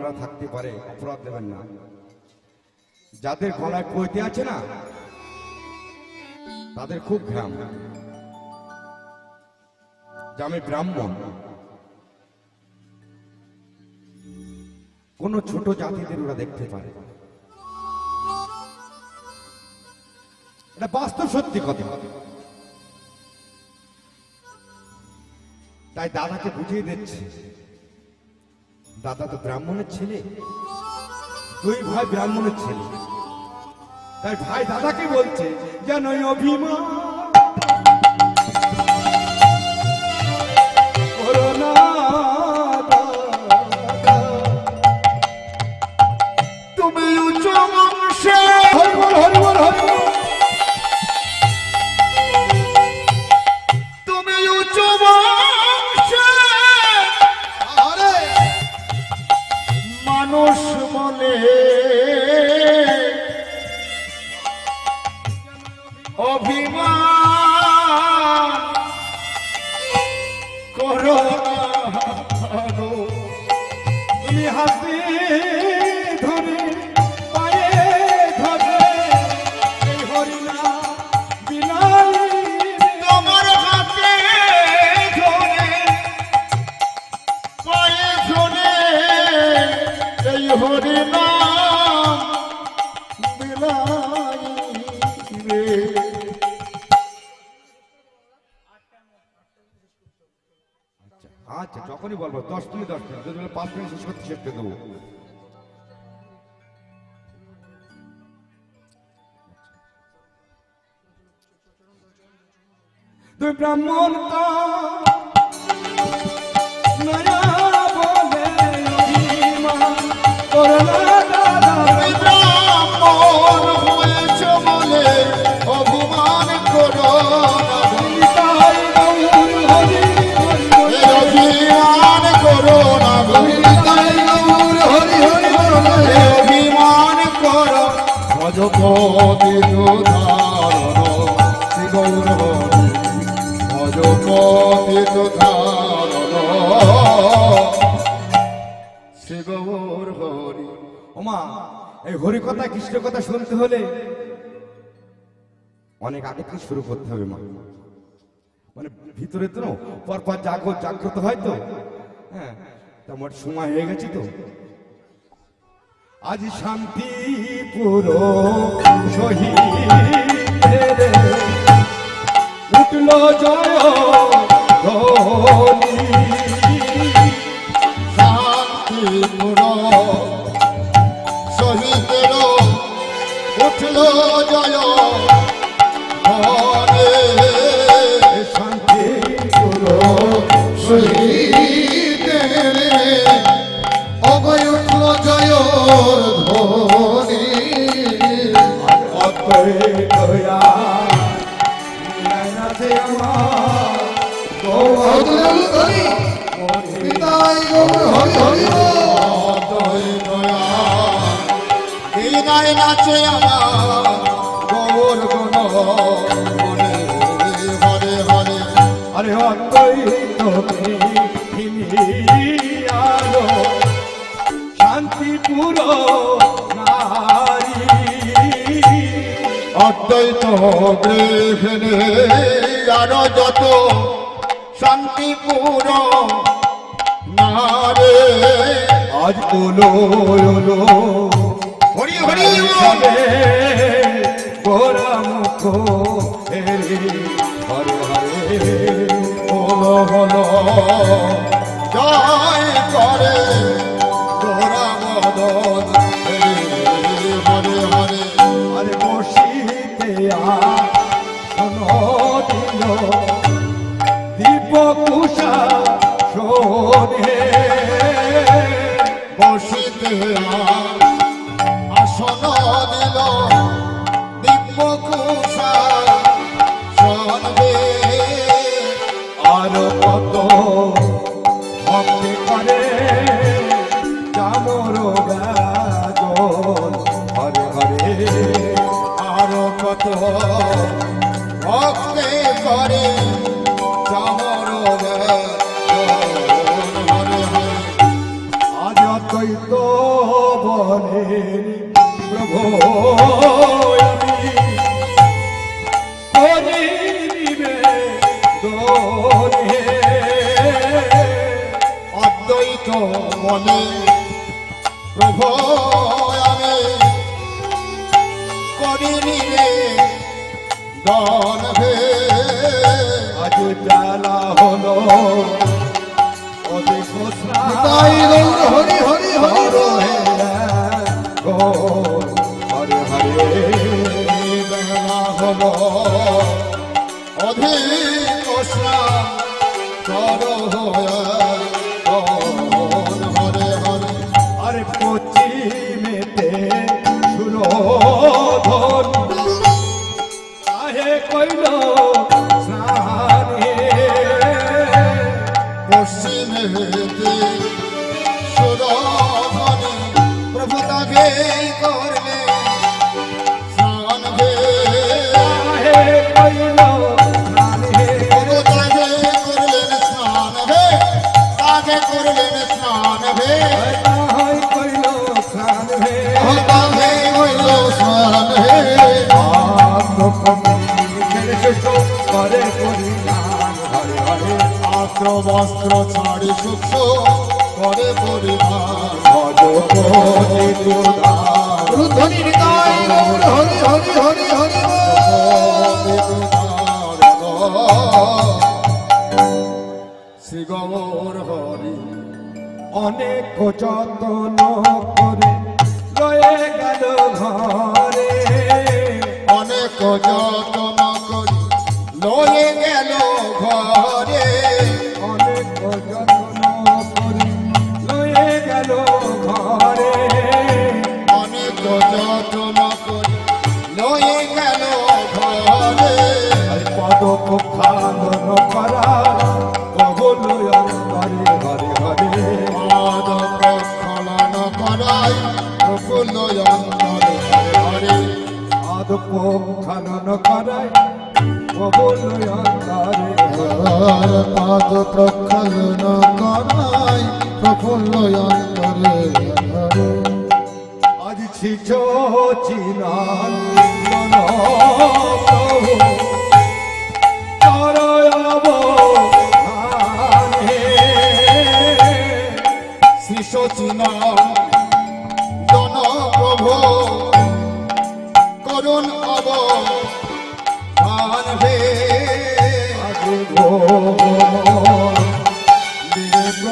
ব্রাহ্মণরা থাকতে পারে, অপরাধ দেবেন না। যাদের গলায় কইতে আছে না, তাদের খুব ঘ্রাম যে আমি ব্রাহ্মণ, কোন ছোট জাতিদের ওরা দেখতে পারে। এটা বাস্তব সত্যি কথা। তাই দাদাকে বুঝিয়ে দিচ্ছে দাদা তো ব্রাহ্মণের ছেলে। দুই ভাই ব্রাহ্মণের ছেলে। তাই ভাই দাদাকে বলছে যেন অভিমান মিনিট পাঁচ মিনিট শেষ করতে শেষ করে দেবো। ব্রাহ্মণ তো ভজপতি এই হরি কথা কৃষ্ণ কথা শুনতে হলে অনেক আগে শুরু করতে হবে, মা। মানে ভিতরে তো পরপর জাগ্রত জাগ্রত হয় তো। হ্যাঁ তা সময় হয়ে গেছে তো। আজ শান্তি পুরো শহীদ উঠল জয় শান্তি পুরো শহীদ উঠল জয় নাচে আমার গৌর গুণ মনে হরে হরে আরে অতই তোকে আলো শান্তি পুরো নারী অদ্বৈত গৃহিণী আরও যত শান্তিপুর নারে। আজ ওলো ওলো হরি হরি গোরা মুখ হরে হরে। আসন দিল দিব্য কুষা শোনবে আর কত ভক্তি করে চামর গাজন, হরে হরে। আরও কত মনে প্রভু আমি করিনি রে দন আজ বেলা হলো তাই হরি হরি হরি হরে। হরে হরে। বেলা হল অধিক কর হরে হে তাহাই কইল স্নানে তাকে হইল স্নান হে করে বস্ত্র ছাড়ি সুখ করে পরিধান ভজ অনেক যতন করে রয়ে গেল ঘরে। অনেক যতন প্রক্ষালন করাই প্রফুল্ল অন্তরে হরে পাদ প্রক্ষালন করাই প্রফুল্ল অন্তরে হরে আজ ছিছ চিনান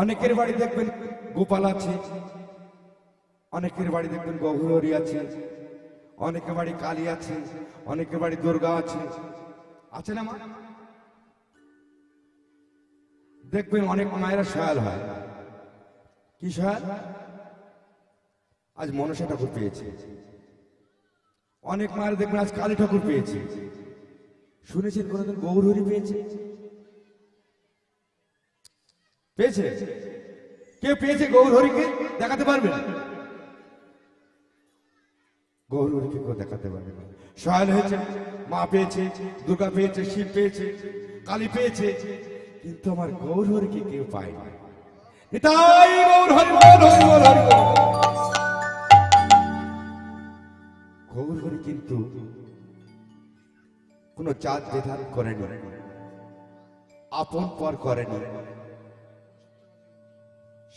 অনেকের বাড়ি দেখবেন গোপাল আছে, অনেকের বাড়ি দেখবেন গহুরী আছে, অনেকের বাড়ি কালী আছে, অনেকের বাড়ি দুর্গা আছে। আছে না মা? দেখবেন অনেক মায়েরা সয়াল হয়। কি সয়াল আজ মনসা ঠাকুর পেয়েছে। অনেক মায়ের দেখবেন আজ কালী ঠাকুর পেয়েছে। শুনেছেন কোনোদিন গৌরহরি পেয়েছে? পেয়েছে? কে পেয়েছে গৌরহরিকে? দেখাতে পারবে গৌরীকে কেউ দেখাতে পারবে না। সয়াল হয়েছে মা পেয়েছে দুর্গা পেয়েছে শিব পেয়েছে কালী পেয়েছে কিন্তু আমার গৌরীকে কেউ পায় না নিতাই গৌর হরি বল, হরি বল, হরি বল। গৌর হরি কিন্তু কোনো জাত বিধান করেনি আপন পর করেনি।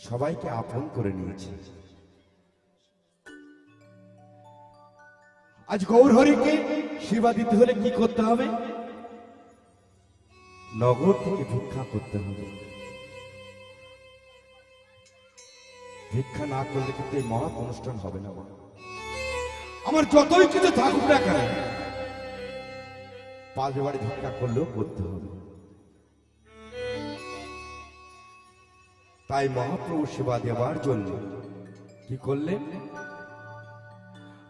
সবাইকে আপন করে নিয়েছে। আজ গৌরহরিকে সেবা দিতে হলে কি করতে হবে? নগর থেকে ভিক্ষা করতে হবে। ভিক্ষা না করলে কিন্তু এই মহৎ অনুষ্ঠান হবে না। আমার যতই কিছু থাকুক না কেন পাঁচ বাড়ি ভিক্ষা করলেও করতে হবে। তাই মহাপ্রভু সেবা দেওয়ার জন্য। কি করলেন?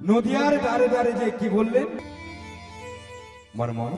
নদিয়ার দ্বারে দ্বারে যে কি বললেন? আমার মহা